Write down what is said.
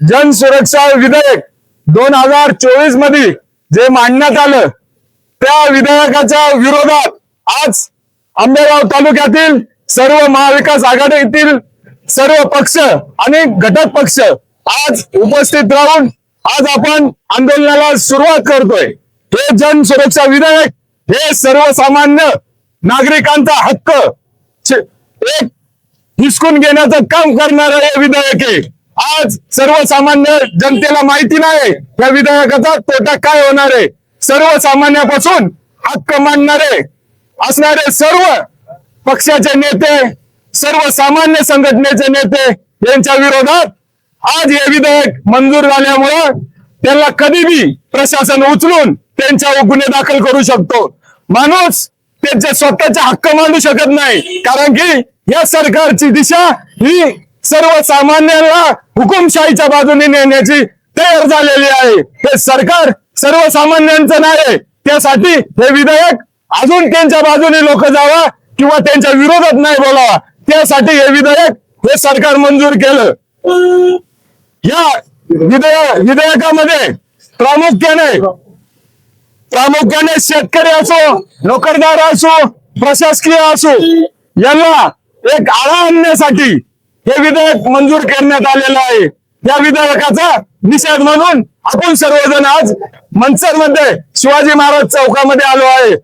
जन सुरक्षा विधेयक दोन हजार चोवीसमध्ये जे मांडण्यात आलं त्या विधेयकाच्या विरोधात आज आंबेगाव तालुक्यातील सर्व महाविकास आघाडीतील सर्व पक्ष आणि घटक पक्ष आज उपस्थित राहून आज आपण आंदोलनाला सुरुवात करतोय. हे जन सुरक्षा विधेयक हे सर्वसामान्य नागरिकांचा हक्क एक हिसकून घेण्याचं काम करणारं हे विधेयक आहे. आज सर्वसामान्य जनतेला माहिती नाही या विधेयकाचा तोटा काय होणार आहे? सर्वसामान्यापासून हक्क मांडणारे असणारे सर्व पक्षाचे नेते सर्वसामान्य संघटनेचे नेते यांच्या विरोधात आज हे विधेयक मंजूर झाल्यामुळं त्यांना कधीही प्रशासन उचलून त्यांच्यावर गुन्हे दाखल करू शकतो. माणूस त्यांचे स्वतःचे हक्क मांडू शकत नाही. कारण की या सरकारची दिशा ही सर्वसामान्यांना हुकुमशाहीच्या बाजूने नेण्याची तयार झालेली आहे. हे सरकार सर्वसामान्यांचं नाही त्यासाठी हे विधेयक अजून त्यांच्या बाजूने लोक जावा किंवा त्यांच्या विरोधात नाही बोलावा. त्यासाठी हे विधेयक हे सरकार मंजूर केलं. या विधेयक विधेयकामध्ये प्रामुख्याने प्रामुख्याने शेतकरी असो नोकरदार असो प्रशासकीय असो यांना एक आळा आणण्यासाठी हे विधेयक मंजूर करण्यात आलेलं आहे. या विधेयकाचा निषेध म्हणून आपण सर्वजण आज मनसरमध्ये शिवाजी महाराज चौकामध्ये आलो आहे.